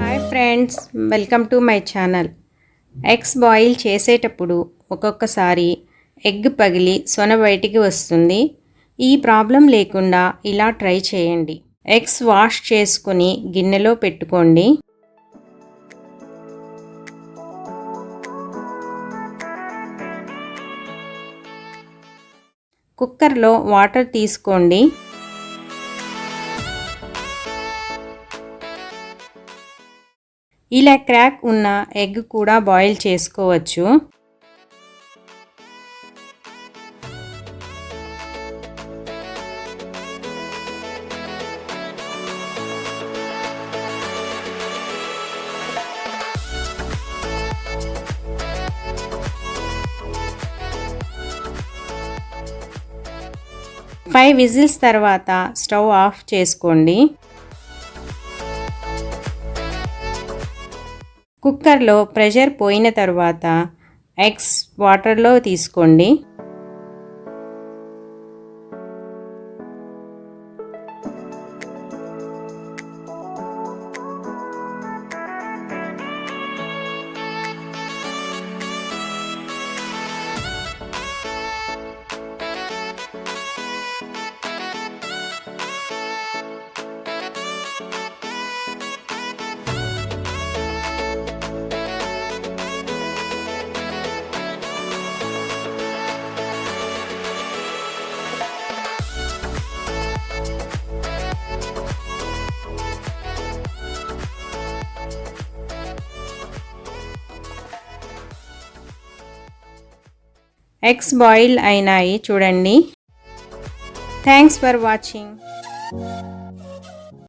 Hi friends welcome to my channel eggs boil చేసేటప్పుడు ఒక్కొక్కసారి egg పగిలి సొన బయటికి వస్తుంది. ఈ ప్రాబ్లం లేకుండా ఇలా ట్రై చేయండి. ఎగ్స్ వాష్ చేసుకుని గిన్నెలో పెట్టుకోండి. కుక్కర్లో వాటర్ తీసుకోండి. ఇలా క్రాక్ ఉన్న ఎగ్ కూడా బాయిల్ చేసుకోవచ్చు. ఫైవ్ విజిల్స్ తర్వాత స్టవ్ ఆఫ్ చేసుకోండి. కుక్కర్లో ప్రెషర్ పోయిన తర్వాత ఎగ్స్ వాటర్లో తీసుకోండి. ఎగ్స్ బాయిల్ అయినాయి చూడండి. Thanks for watching.